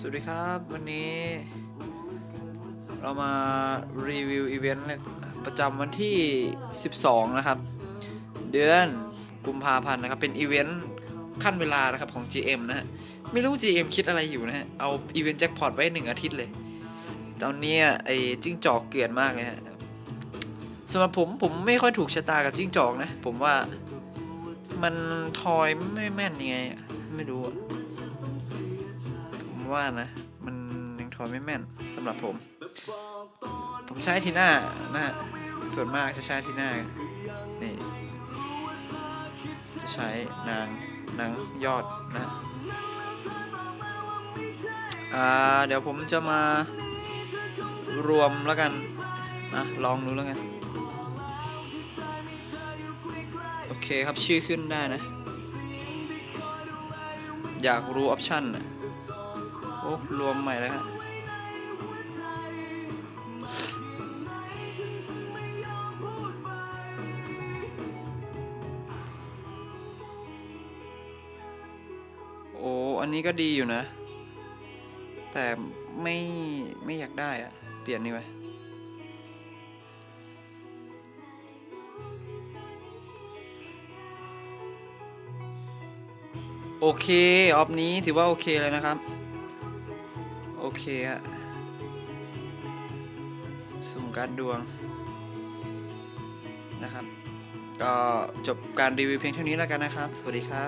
สวัสดีครับวันนี้ เรามารีวิวอีเวนต์ประจำวันที่ 12 นะครับ เดือนกุมภาพันธ์นะครับ เป็นอีเวนต์ขั้นเวลานะครับของ GM นะฮะไม่รู้ GM คิดอะไรอยู่นะฮะเอาอีเวนต์แจ็คพอตไว้หนึ่งอาทิตย์เลย ตอนนี้ไอ้จิ้งจอกเกลื่อนมากเลยฮะสำหรับผมผมไม่ค่อยถูกชะตากับจิ้งจอกนะ ผมว่ามันทอยไม่แม่นยังไงไม่รู้อะ ว่านะ มันยังทอยไม่แม่นสำหรับผม ผมใช้ทีหน้านะฮะส่วนมากจะใช้ทีหน้า นี่ จะใช้นางนางยอดนะฮะอ่าเดี๋ยวผมจะมารวมแล้วกันนะลองดูแล้วกันโอเคครับชื่อขึ้นได้นะ อยากรู้ออปชั่นอะ โอ้รวมใหม่แล้วฮะโอ้อันนี้ก็ดีอยู่นะ แต่ไม่ไม่อยากได้อะเปลี่ยนนี่ไปโอเค ออฟนี้ถือว่าโอเคเลยนะครับ โอเคฮะสุ่มการดดวงนะครับ ก็จบการรีวิวเพียงเท่านี้แล้วกันนะครับ สวัสดีครับ